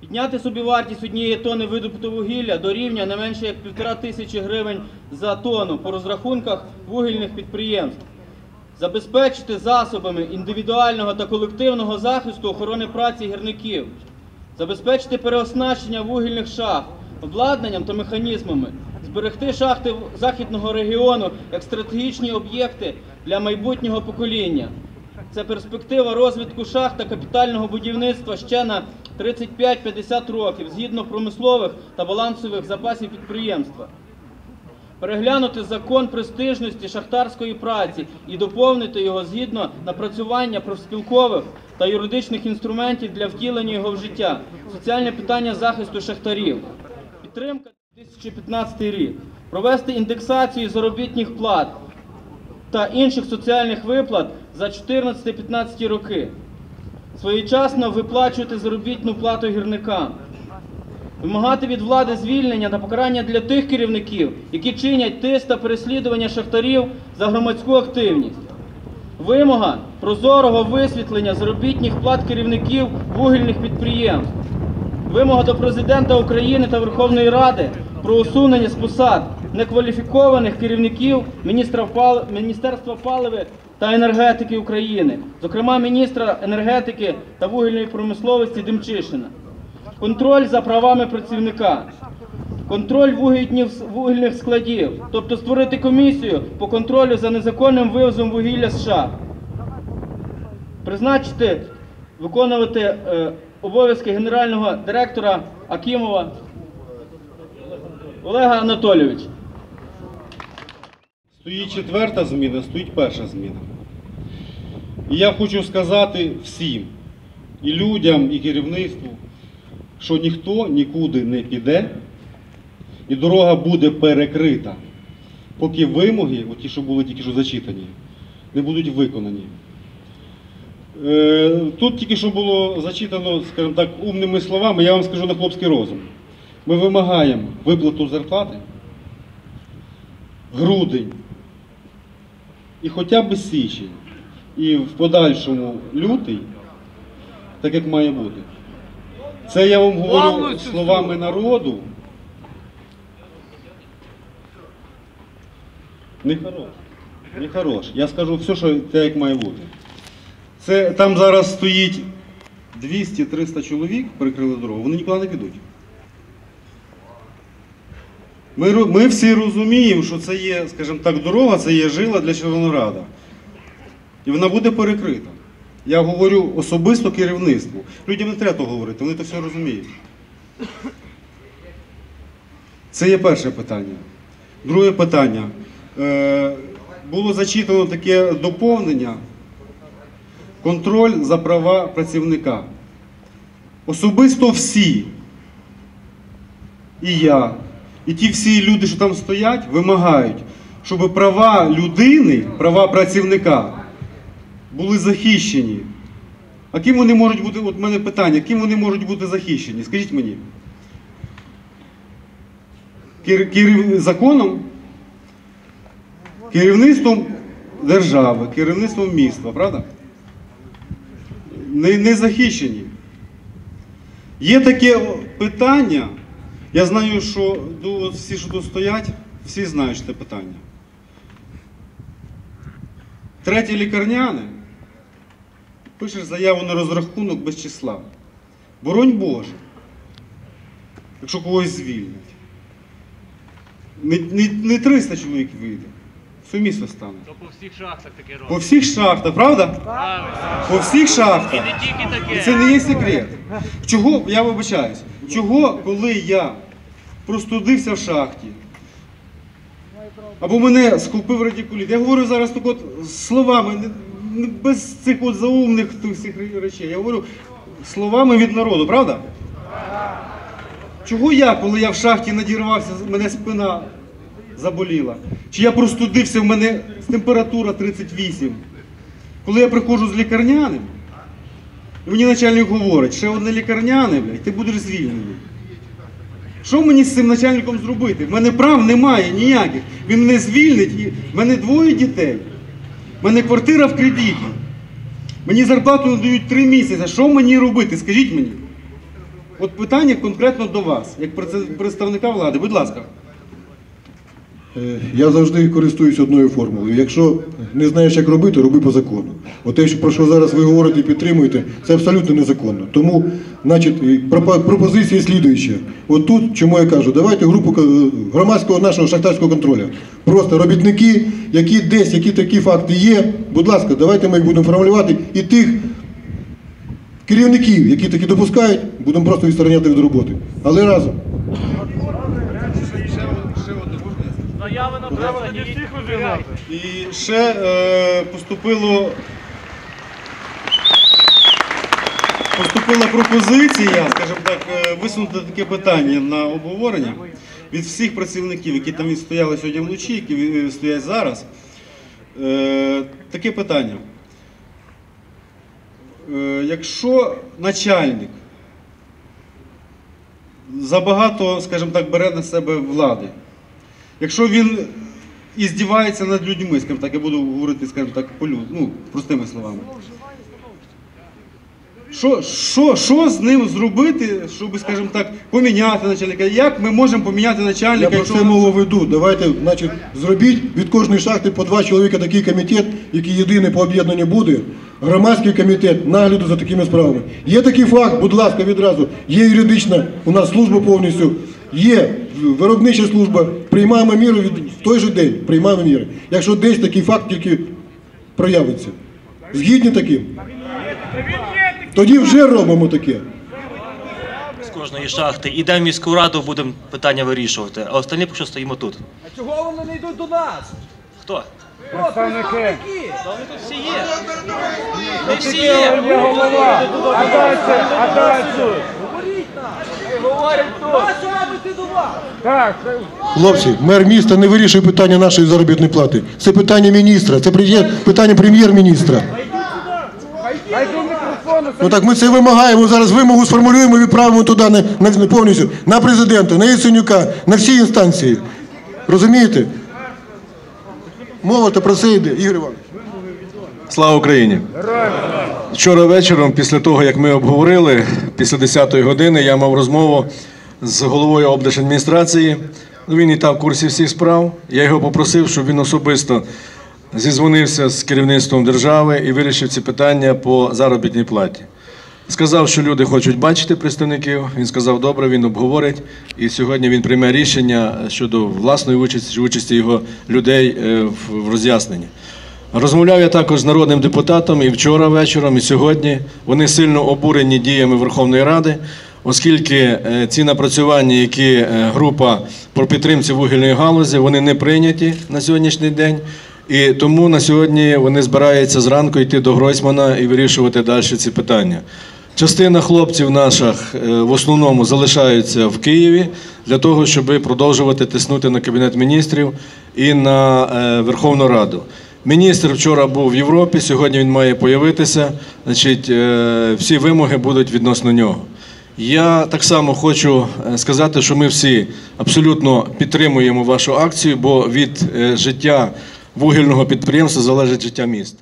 Підняти собівартість однієї тонни видобутого вугілля до рівня не менше як півтора тисячі гривень за тонну по розрахунках вугільних підприємств. Забезпечити засобами індивідуального та колективного захисту охорони праці гірників. Забезпечити переоснащення вугільних шахт обладнанням та механізмами. Зберегти шахти західного регіону як стратегічні об'єкти для майбутнього покоління. Це перспектива розвитку шахт та капітального будівництва ще на 35-50 років згідно промислових та балансових запасів підприємства. Переглянути закон престижності шахтарської праці і доповнити його згідно напрацювання профспілкових та юридичних інструментів для втілення його в життя. Соціальне питання захисту шахтарів. Підтримка 2015 рік. Провести індексацію заробітних плат та інших соціальних виплат за 14-15 роки. Своєчасно виплачувати заробітну плату гірникам. Вимагати від влади звільнення та покарання для тих керівників, які чинять тиск та переслідування шахтарів за громадську активність. Вимога прозорого висвітлення заробітних плат керівників вугільних підприємств. Вимога до президента України та Верховної Ради про усунення з посад некваліфікованих керівників Міністерства паливи та енергетики України, зокрема міністра енергетики та вугільної промисловості Демчишина. Контроль за правами працівника. Контроль вугільних- складів, тобто створити комісію по контролю за незаконним вивозом вугілля США. Призначити виконувати е, обов'язки генерального директора Акімова Олега Анатолійовича. Стоїть четверта зміна, стоїть перша зміна. І я хочу сказати всім, і людям, і керівництву, що ніхто нікуди не піде, і дорога буде перекрита, поки вимоги, оті, що були тільки що зачитані, не будуть виконані. Е, Тут тільки що було зачитано, скажімо так, умними словами, я вам скажу на хлопський розум. Ми вимагаємо виплату зарплати, грудень і хоча б січень, і в подальшому лютий, так як має бути. Це я вам говорю словами народу. Не хорош. Не хорош. Я скажу все, що те, як має бути. Це там зараз стоїть 200-300 чоловік, перекрили дорогу, вони нікуди не підуть. Ми, ми всі розуміємо, що це є, скажімо так, дорога, це є жила для Червонограда. І вона буде перекрита. Я говорю особисто керівництву. Людям не треба говорити, вони це все розуміють. Це є перше питання. Друге питання. Е, було зачитано таке доповнення. Контроль за права працівника. Особисто всі, і я, і ті всі люди, що там стоять, вимагають, щоб права людини, права працівника були захищені. А ким вони можуть бути, от мене питання, ким вони можуть бути захищені? Скажіть мені. Кер, керів- законом, керівництвом держави, керівництвом міста, правда? Не, не захищені. Є таке питання, я знаю, що всі, що тут стоять, всі знають це питання. Третє лікарняне. Пишеш заяву на розрахунок без числа. Боронь Боже, якщо когось звільнять. Не 300 чоловік вийде, все стане. То по всіх шахтах таке По всіх шахтах, правда? Правильно. По всіх шахтах. І не тільки І таке. це не є секрет. Чого, я вибачаюсь, чого, коли я простудився в шахті, або мене схопив радикуліт, я говорю зараз так от словами, не- без цих от заумних всіх речей. Я говорю словами від народу, правда? Чого я, коли я в шахті надірвався, мене спина заболіла? Чи я простудився, в мене температура 38? Коли я приходжу з лікарняним, мені начальник говорить, ще одне лікарняне, блядь, ти будеш звільнений. Що мені з цим начальником зробити? В мене прав немає ніяких. Він мене звільнить, і в мене двоє дітей. В мене квартира в кредиті. Мені зарплату надають три місяці. Що мені робити? Скажіть мені. От питання конкретно до вас, як представника влади. Будь ласка. Е, Я завжди користуюсь одною формулою. Якщо не знаєш, як робити, роби по закону. От те, про що зараз ви говорите і підтримуєте, це абсолютно незаконно. Тому, значить, пропозиція слідуюча. От тут, чому я кажу, давайте групу громадського нашого шахтарського контролю. Просто робітники, які десь, які такі факти є, будь ласка, давайте ми їх будемо формулювати. І тих керівників, які такі допускають, будемо просто відстороняти від роботи. Але разом. Заяви написані. І ще е, поступило. Поступила пропозиція, скажімо так, е, висунути таке питання на обговорення від всіх працівників, які там стояли сьогодні вночі, які е, стоять зараз. Е, таке питання. Е, якщо начальник забагато, скажімо так, бере на себе влади, якщо він і здівається над людьми, скажімо так, я буду говорити, скажімо так, полю, ну, простими словами. Що, що, що з ним зробити, щоб, скажімо так, поміняти начальника? Як ми можемо поміняти Я начальника, про якщо це мову веду. Давайте, значить, зробіть від кожної шахти по два чоловіка такий комітет, який єдиний по об'єднанню буде. Громадський комітет нагляду за такими справами. Є такий факт, будь ласка, відразу. Є юридична у нас служба повністю, є виробнича служба. Приймаємо міри від в той же день. Приймаємо міри. Якщо десь такий факт тільки проявиться. Згідні таким? Тоді вже робимо таке. з кожної шахти. Ідемо в міську раду, будемо питання вирішувати. А останні поки що стоїмо тут. А чого вони не йдуть до нас? Хто? Представники. Та вони тут всі є. Ми всі є. А далі, а далі. Говоріть нам. Говорять тут. Хлопці, мер міста не вирішує питання нашої заробітної плати. Це питання міністра, це питання прем'єр-міністра. Ну так ми це вимагаємо. Зараз вимогу сформулюємо і відправимо туди на, на повністю на президента, на Яценюка, на всі інстанції. Розумієте? Мова то про це йде, Ігор Іванович. Слава Україні! Вчора вечором, після того як ми обговорили, після 10-ї години я мав розмову з головою облдержадміністрації. Ну, Він і там в курсі всіх справ. Я його попросив, щоб він особисто зізвонився з керівництвом держави і вирішив ці питання по заробітній платі. Сказав, що люди хочуть бачити представників. Він сказав, добре, він обговорить. І сьогодні він прийме рішення щодо власної участі участі його людей е, в- в роз'ясненні. Розмовляв я також з народним депутатом і вчора вечором, і сьогодні. Вони сильно обурені діями Верховної Ради, оскільки е, ці напрацювання, які е, група про підтримці вугільної галузі, вони не прийняті на сьогоднішній день. І тому на сьогодні вони збираються зранку йти до Гройсмана і вирішувати далі ці питання. Частина хлопців наших е, в основному залишаються в Києві для того, щоб продовжувати тиснути на Кабінет міністрів і на Верховну Раду. Міністр вчора був в Європі, сьогодні він має появитися. Значить, всі вимоги будуть відносно нього. Я так само хочу е, сказати, що ми всі абсолютно підтримуємо вашу акцію, бо від е, життя вугільного підприємства залежить життя міста.